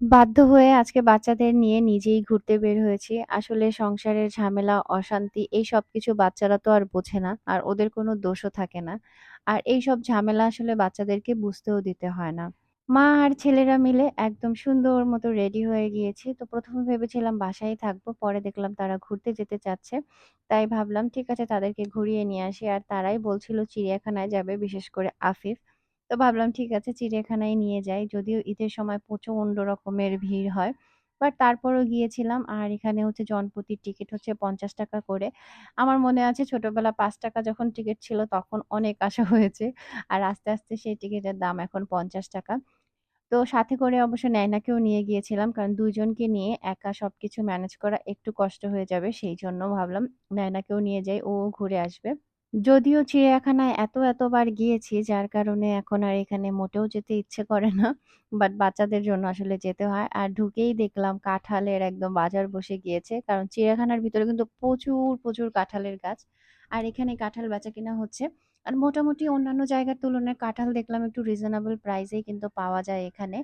বাধ্য হয়ে আজকে বাচ্চাদের নিয়ে নিজেই ঘুরতে বের হয়েছি। আসলে সংসারের ঝামেলা, অশান্তি এই সব কিছু বাচ্চারা তো আর বোঝে না। আর ওদের কোনো দোষও থাকে না। আর এইসব ঝামেলা আসলে বাচ্চাদেরকে বুঝতেও দিতে হয় না। মা আর ছেলেরা মিলে একদম সুন্দর মতো রেডি হয়ে গিয়েছি। তো প্রথমে ভেবেছিলাম বাসায় থাকব। পরে দেখলাম তারা ঘুরতে যেতে চাচ্ছে। তাই ভাবলাম ঠিক আছে তাদেরকে ঘুরিয়ে নিয়ে আসি। আর তারাই বলছিল চিড়িয়াখানায় যাবে, বিশেষ করে আফিফ। তো ভাবলাম ঠিক আছে চিড়িয়াখানায় নিয়ে যাই। যদিও ঈদের সময় প্রচণ্ড রকমের ভিড় হয়। বাট তারপরও গিয়েছিলাম। আর এখানে হচ্ছে জনপ্রতি টিকিট হচ্ছে ৳৫০ করে। আমার মনে আছে ছোটবেলা পাঁচ টাকা যখন টিকিট ছিল তখন অনেক আশা হয়েছে। আর আস্তে, আস্তে সেই টিকিটের দাম এখন ৳৫০ তো সাথে করে অবশ্য নায়নাকেও নিয়ে গিয়েছিলাম। কারণ ২ জনকে নিয়ে একা সব কিছু ম্যানেজ করা একটু কষ্ট হয়ে যাবে। সেই জন্য ভাবলাম নায়নাকেও নিয়ে যাই, ও ঘুরে আসবে। যদিও চিড়িয়াখানায় এত, এতবার গিয়েছি যার কারণে এখন আর এখানে মোটেও যেতে ইচ্ছে করে না। বাট বাচ্চাদের জন্য আসলে যেতে হয়। আর ঢুকেই দেখলাম কাঁঠালের একদম বাজার বসে গিয়েছে। কারণ চিড়িয়াখানার ভিতরে কিন্তু প্রচুর, প্রচুর কাঁঠালের গাছ। আর এখানে কাঁঠাল বেচা কিনা হচ্ছে। আর মোটামুটি অন্যান্য জায়গার তুলনায় কাঁঠাল দেখলাম একটু রিজনেবল প্রাইস এই কিন্তু পাওয়া যায় এখানে।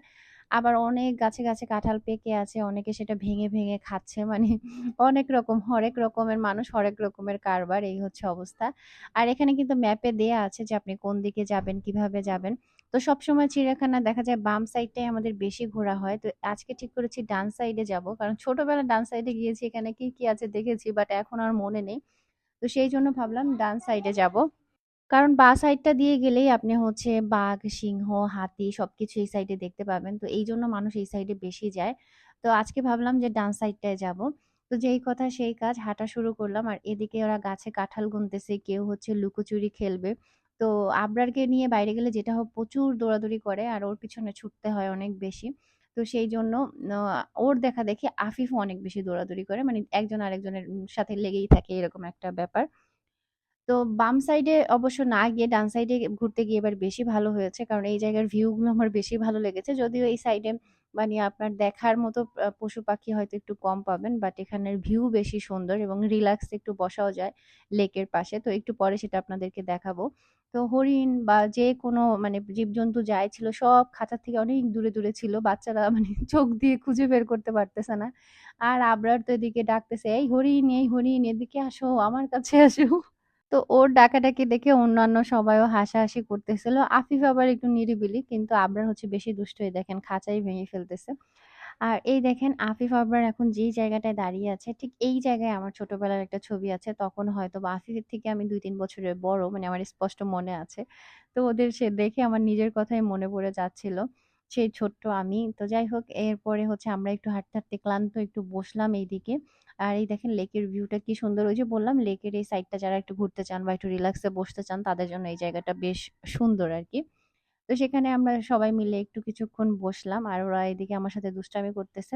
আবার অনেক গাছে, গাছে কাঁঠাল পেকে আছে। অনেকে সেটা ভেঙে, ভেঙে খাচ্ছে। মানে অনেক রকম হরেক রকমের মানুষ, হরেক রকমের কারবার এই হচ্ছে অবস্থা। আর এখানে কিন্তু ম্যাপে দেয়া আছে যে আপনি কোন দিকে যাবেন, কীভাবে যাবেন। তো সবসময় চিড়িয়াখানা দেখা যায় বাম সাইডটাই আমাদের বেশি ঘোরা হয়। তো আজকে ঠিক করেছি ডান সাইডে যাব। কারণ ছোটবেলায় ডান সাইডে গিয়েছি এখানে কি, কি আছে দেখেছি বাট এখন আর মনে নেই। তো সেই জন্য ভাবলাম ডান সাইডে যাব। কারণ বাঁ সাইডটা দিয়ে গেলেই আপনি হচ্ছে বাঘ, সিংহ, হাতি সবকিছু এই সাইডে দেখতে পাবেন। তো এই জন্য মানুষ এই সাইডে বেশি যায়। তো আজকে ভাবলাম যে ডান সাইডটায় যাব। তো যেই কথা সেই কাজ হাঁটা শুরু করলাম। আর এদিকে ওরা গাছে কাঁঠাল গুনতেছে, কেউ হচ্ছে লুকোচুরি খেলবে। তো আবরারকে নিয়ে বাইরে গেলে যেটা হোক প্রচুর দৌড়াদৌড়ি করে আর ওর পিছনে ছুটতে হয় অনেক বেশি। তো সেই জন্য ওর দেখাদেখি আফিফও অনেক বেশি দৌড়াদৌড়ি করে। মানে একজন আরেকজনের সাথে লেগেই থাকে এরকম একটা ব্যাপার। তো বাম সাইডে অবশ্য না গিয়ে ডান সাইডে ঘুরতে গিয়ে এবার বেশি ভালো হয়েছে। কারণ এই জায়গার ভিউ গুলো আমার বেশি ভালো লেগেছে। যদিও এই সাইডে মানে আপনার দেখার মতো পশু-পাখি হয়তো একটু কম পাবেন। বাট এখানের ভিউ বেশি সুন্দর এবং রিল্যাক্স একটু বসাও যায় লেকের পাশে। তো একটু পরে সেটা আপনাদেরকে দেখাবো। তো হরিণ বা যে কোনো মানে জীবজন্তু যাই ছিল সব খাঁচার থেকে অনেক দূরে, দূরে ছিল। বাচ্চারা মানে চোখ দিয়ে খুঁজে বের করতে পারতেছে না। আর আবরার তো এদিকে ডাকতেছে, "এই হরিণ, এই হরিণ এদিকে আসো, আমার কাছে আসো।" তো ওর ডাকাডাকি দেখে অন্যান্য সবাইও হাসাহাসি করতেছিল। আফিফ আবার একটু নিরিবিলি, কিন্তু আবরার হচ্ছে বেশি দুষ্ট এই দেখেন, খাঁচাই ভেঙে ফেলতেছে। আর এই দেখেন, আফিফ আবরার এখন যেই জায়গাটায় দাঁড়িয়ে আছে, ঠিক এই জায়গায় আমার ছোটবেলার একটা ছবি আছে। তখন হয়তো বা আফিফের থেকে আমি ২-৩ বছরের বড় মানে আমার স্পষ্ট মনে আছে। তো ওদের সে দেখে আমার নিজের কথাই মনে পড়ে যাচ্ছিল। সেই ছোট্ট আমি। তো যাই হোক এরপরে হচ্ছে আমরা একটু হাঁটতে, হাঁটতে ক্লান্ত একটু বসলাম এইদিকে। আর এই দেখেন লেকের ভিউটা কি সুন্দর। ওই যে বললাম লেকের এই সাইডটা যারা একটু ঘুরতে চান বা একটু রিল্যাক্সে বসতে চান তাদের জন্য এই জায়গাটা বেশ সুন্দর আর কি তো সেখানে আমরা সবাই মিলে একটু কিছুক্ষণ বসলাম। আর ওরা এদিকে আমার সাথে দুষ্টামি করতেছে।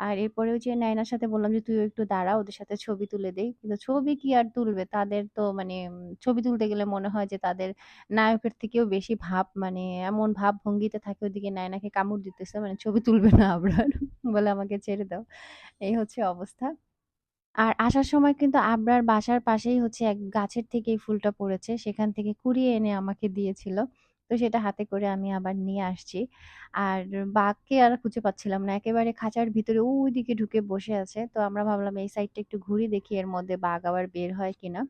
আর এরপরেও যে নায়নার সাথে বললাম যে, "তুইও একটু দাঁড়া, ওদের সাথে ছবি তুলে দেই।" কিন্তু ছবি কি আর তুলবে? তাদের তো মানে ছবি তুলতে গেলে মনে হয় যে তাদের নায়কের থেকেও বেশি ভাব মানে এমন ভাব ভঙ্গিতে থাকে ওদিকে নায়নাকে কামড় দিতেছে। মানে ছবি তুলবে না আবরার। বলে, "আমাকে ছেড়ে দাও।" এই হচ্ছে অবস্থা। আর আসার সময় কিন্তু আবরার বাসার পাশেই হচ্ছে এক গাছের থেকে এই ফুলটা পড়েছে। সেখান থেকে কুড়িয়ে এনে আমাকে দিয়েছিল। তো সেটা হাতে করে আমি আবার নিয়ে আসছি। আর বাঘকে আর খুঁজে পাচ্ছিলাম না। একেবারে খাঁচার ভিতরে ওইদিকে ঢুকে বসে আছে। তো আমরা ভাবলাম এই সাইডটা একটু ঘুরি দেখি এর মধ্যে বাঘ আবার বের হয় কিনা।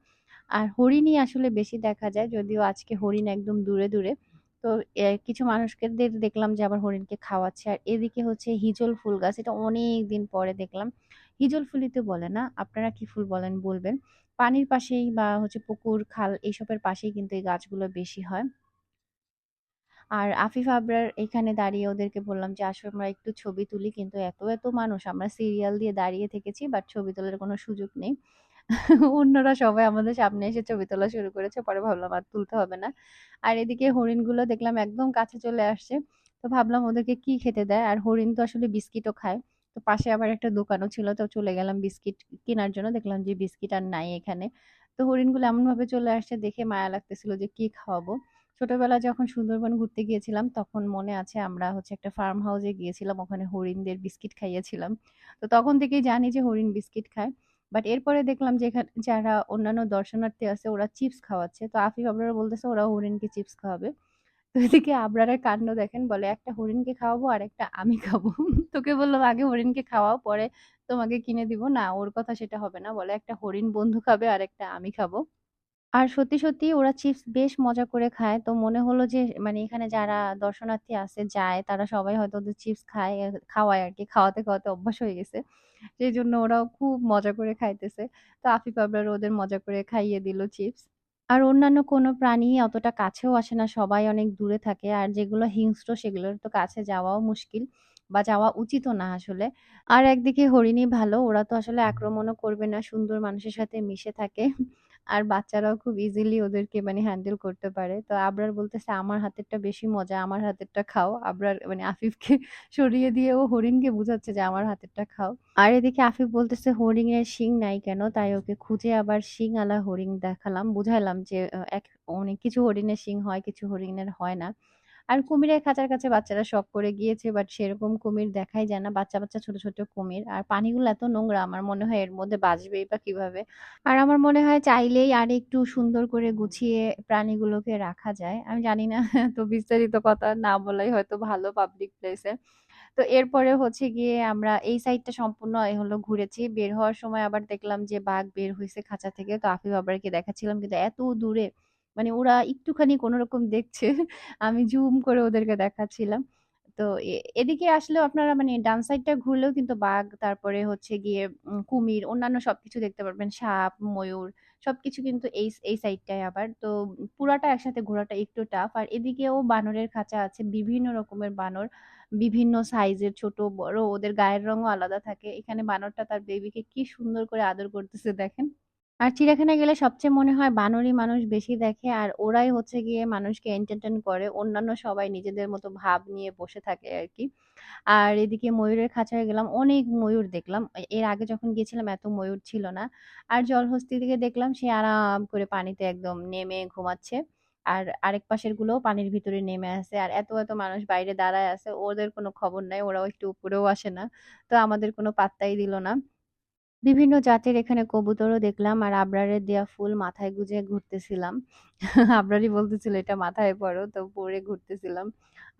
আর হরিণই আসলে বেশি দেখা যায়। যদিও আজকে হরিণ একদম দূরে, দূরে। তো কিছু মানুষকে দের দেখলাম যে আবার হরিণকে খাওয়াচ্ছে। আর এদিকে হচ্ছে হিজল ফুল গাছ। এটা অনেক দিন পরে দেখলাম। হিজল ফুলই তো বলে না? আপনারা কি ফুল বলেন বলবেন। পানির পাশেই বা হচ্ছে পুকুর, খাল এইসবের পাশেই কিন্তু এই গাছগুলো বেশি হয়। আর আফিফ আবরার এখানে দাঁড়িয়ে ওদেরকে বললাম যে, আসলে আমরা একটু ছবি তুলি।" কিন্তু এত, এত মানুষ আমরা সিরিয়াল দিয়ে দাঁড়িয়ে থেকেছি বাট ছবি তোলার কোনো সুযোগ নেই। অন্যরা সবাই আমাদের সামনে এসে ছবি তোলা শুরু করেছে। পরে ভাবলাম আর তুলতে হবে না। আর এদিকে হরিণগুলো দেখলাম একদম কাছে চলে আসছে। তো ভাবলাম ওদেরকে কি খেতে দেয়? আর হরিণ তো আসলে বিস্কিটও খায়। তো পাশে আবার একটা দোকানও ছিল। তো চলে গেলাম বিস্কিট কেনার জন্য। দেখলাম যে বিস্কিট আর নাই এখানে। তো হরিণগুলো এমনভাবে চলে আসছে দেখে মায়া লাগতেছিল যে কি খাওয়াবো? ছোটবেলায় যখন সুন্দরবন ঘুরতে গিয়েছিলাম তখন মনে আছে আমরা হচ্ছে একটা ফার্ম হাউসে গিয়েছিলাম। ওখানে হরিণদের বিস্কিট খাইয়েছিলাম। তো তখন থেকেই জানি যে হরিণ বিস্কিট খায়। বাট এরপরে দেখলাম যে যারা অন্যান্য দর্শনার্থী আছে ওরা চিপস খাওয়াচ্ছে। তো আফিফ আবরার বলতেছে ওরা হরিণকে চিপস খাওয়াবে। তো এদিকে আবরারের কাণ্ড দেখেন বলে, "একটা হরিণকে খাওয়াবো আর একটা আমি খাব।" তোকে বললাম, "আগে হরিণকে খাওয়াও পরে তোমাকে কিনে দিব।" না ওর কথা সেটা হবে না। বলে, "একটা হরিণ বন্ধু খাবে আর একটা আমি খাব।" আর সত্যি, সত্যি ওরা চিপস বেশ মজা করে খায়। তো মনে হলো যে মানে এখানে যারা দর্শনার্থী আছে যায় তারা সবাই হয়তো ওদের চিপস খায়, খাওয়ায় আরকি। খাওয়াতে, খাওয়াতে অভ্যাস হয়ে গেছে। সেজন্য ওরাও খুব মজা করে খাইতেছে। তো আফিফ আবরার ওদের মজা করে খাইয়ে দিল চিপস। আর অন্যান্য কোনো প্রাণী অতটা কাছেও আসে না। সবাই অনেক দূরে থাকে। আর যেগুলো হিংস্র সেগুলোর তো কাছে যাওয়াও মুশকিল বা যাওয়া উচিতও না আসলে। আর একদিকে হরিণই ভালো। ওরা তো আসলে আক্রমণও করবে না। সুন্দর মানুষের সাথে মিশে থাকে। আর বাচ্চারাও খুব ইজিলি ওদেরকে মানে হ্যান্ডেল করতে পারে। তো আবরার বলতেছে, "আমার হাতেরটা বেশি মজা। আমার হাতেরটা খাও।" আবরার মানে আফিফকে সরিয়ে দিয়ে ও হরিণকে বুঝাচ্ছে যে, "আমার হাতেরটা খাও।" আর এদিকে আফিফ বলতেছে, "হরিণের শিং নাই কেন?" তাই ওকে খুঁজে আবার শিং আলা হরিণ দেখালাম। বুঝাইলাম যে, এক অনেক কিছু হরিণের শিং হয়, কিছু হরিণের হয় না। আর কুমিরের খাঁচার কাছে বাচ্চারা শখ করে গিয়েছে। বাট সেরকম কুমির দেখাই যায় না। বাচ্চা, বাচ্চা ছোট, ছোট কুমির। আর পানিগুলো এত নোংরা আমার মনে হয় এর মধ্যে বাঁচবেই বা কীভাবে? আর আমার মনে হয় চাইলেই আর একটু সুন্দর করে গুছিয়ে প্রাণীগুলোকে রাখা যায়। আমি জানি না তো বিস্তারিত কথা না বলাই হয়তো ভালো পাবলিক প্লেসে। তো এরপরে হচ্ছে গিয়ে আমরা এই সাইডটা সম্পূর্ণ হলো ঘুরেছি। বের হওয়ার সময় আবার দেখলাম যে বাঘ বের হয়েছে খাঁচা থেকে। তো আফিফ আবরারকে দেখাচ্ছিলাম কিন্তু এত দূরে মানে ওরা একটুখানি কোনরকম দেখছে। আমি জুম করে ওদেরকে দেখাচ্ছিলাম। তো এদিকে আসলেও আপনারা মানে ডান সাইডটা ঘুরলেও কিন্তু বাঘ, তারপরে হচ্ছে গিয়ে কুমির, অন্যান্য সবকিছু দেখতে পারবেন। সাপ, ময়ূর সবকিছু কিন্তু এই এই সাইডটায় আবার। তো পুরাটা একসাথে ঘোরাটা একটু টাফ। আর এদিকেও বানরের খাঁচা আছে। বিভিন্ন রকমের বানর। বিভিন্ন সাইজের ছোট বড় ওদের গায়ের রঙও আলাদা থাকে। এখানে বানরটা তার বেবিকে কি সুন্দর করে আদর করতেছে দেখেন। আর চিড়িয়াখানায় গেলে সবচেয়ে মনে হয় বানরই মানুষ বেশি দেখে আর ওরাই হচ্ছে গিয়ে মানুষকে এন্টারটেন করে। অন্যান্য সবাই নিজেদের মতো ভাব নিয়ে বসে থাকে আর কি আর এদিকে ময়ূরের খাঁচায় গেলাম। অনেক ময়ূর দেখলাম। এর আগে যখন গিয়েছিলাম এত ময়ূর ছিল না। আর জলহস্তী থেকে দেখলাম সে আরাম করে পানিতে একদম নেমে ঘুমাচ্ছে। আর আরেক পাশের গুলোও পানির ভিতরে নেমে আসে আর এত, এত মানুষ বাইরে দাঁড়ায় আছে। ওদের কোনো খবর নাই। ওরাও একটু উপরেও আসে না। তো আমাদের কোনো পাত্তাই দিল না। বিভিন্ন জাতের এখানে কবুতরও দেখলাম আর আবরারের দেয়া ফুল মাথায় গুঁজে ঘুরতেছিলাম। আবরারই বলতেছিল, "এটা মাথায় পড়ো।" তো পরে ঘুরতেছিলাম।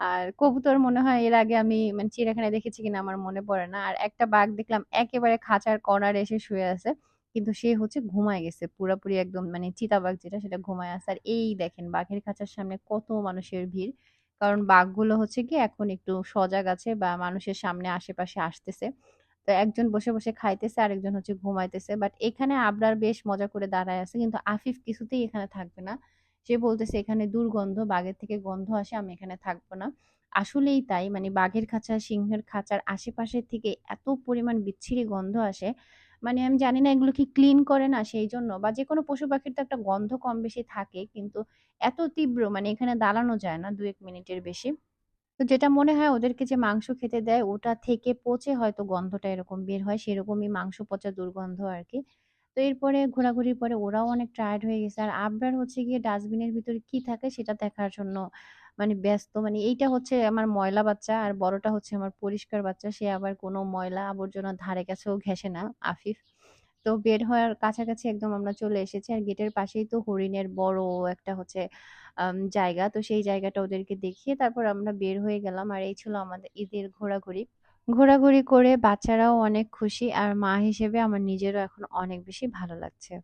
আর কবুতর মনে হয় এর আগে আমি মানে চিড়িয়াখানায় দেখেছি কিনা আমার মনে পড়ে না। আর একটা বাঘ দেখলাম একেবারে খাঁচার কর্নারে এসে শুয়ে আছে। কিন্তু সে হচ্ছে ঘুমায় গেছে। পুরাপুরি একদম মানে চিতাবাঘ যেটা সেটা ঘুমায় আছে। আর এই দেখেন বাঘের খাঁচার সামনে কত মানুষের ভিড়। কারণ বাঘগুলো হচ্ছে কি এখন একটু সজাগ আছে বা মানুষের সামনে আশেপাশে আসতেছে। তো একজন বসে, বসে খাইতেছে, আরেকজন হচ্ছে ঘুমাইতেছে। বাট এখানে আবরার বেশ মজা করে দাঁড়ায় আছে। কিন্তু আফিফ কিছুতেই এখানে থাকবে না। সে বলতেছে, "এখানে দুর্গন্ধ, বাঘের থেকে গন্ধ আসে, আমি এখানে থাকব না।" আসলেই তাই। মানে বাঘের খাঁচা, সিংহের খাঁচার আশেপাশে থেকে এত পরিমাণ বিচ্ছিরি গন্ধ আসে। মানে আমি জানি না এগুলো কি ক্লিন করে না সেই জন্য বা যে কোনো পশু-পাখির তো একটা গন্ধ কম বেশি থাকে। কিন্তু এত তীব্র মানে এখানে দাঁড়ানো যায় না ২-১ মিনিটের বেশি। তো যেটা মনে হয় ওদেরকে যে মাংস খেতে দেয়, ওটা থেকে পচে হয়তো গন্ধটা এরকম বের হয়। সেরকমই মাংস পচা দুর্গন্ধ আর কি তো এরপরে ঘোরাঘুরির পরে ওরাও অনেক টায়ার্ড হয়ে গেছে। আর আবরার হচ্ছে গিয়ে ডাস্টবিনের ভিতরে কি থাকে সেটা দেখার জন্য মানে ব্যস্ত। মানে এইটা হচ্ছে আমার ময়লা বাচ্চা আর বড়টা হচ্ছে আমার পরিষ্কার বাচ্চা। সে আবার কোনো ময়লা আবর্জনার ধারে কাছেও ঘেঁষে না, আফিফ। তো বের হওয়ার কাছাকাছি একদম আমরা চলে এসেছি। আর গেটের পাশেই তো হরিণের বড় একটা হচ্ছে জায়গা। তো সেই জায়গাটা ওদেরকে দেখিয়ে তারপর আমরা বের হয়ে গেলাম। আর এই ছিল আমাদের ঈদের ঘোরাঘুরি। ঘোরাঘুরি করে বাচ্চারাও অনেক খুশি। আর মা হিসেবে আমার নিজেরও এখন অনেক বেশি ভালো লাগছে।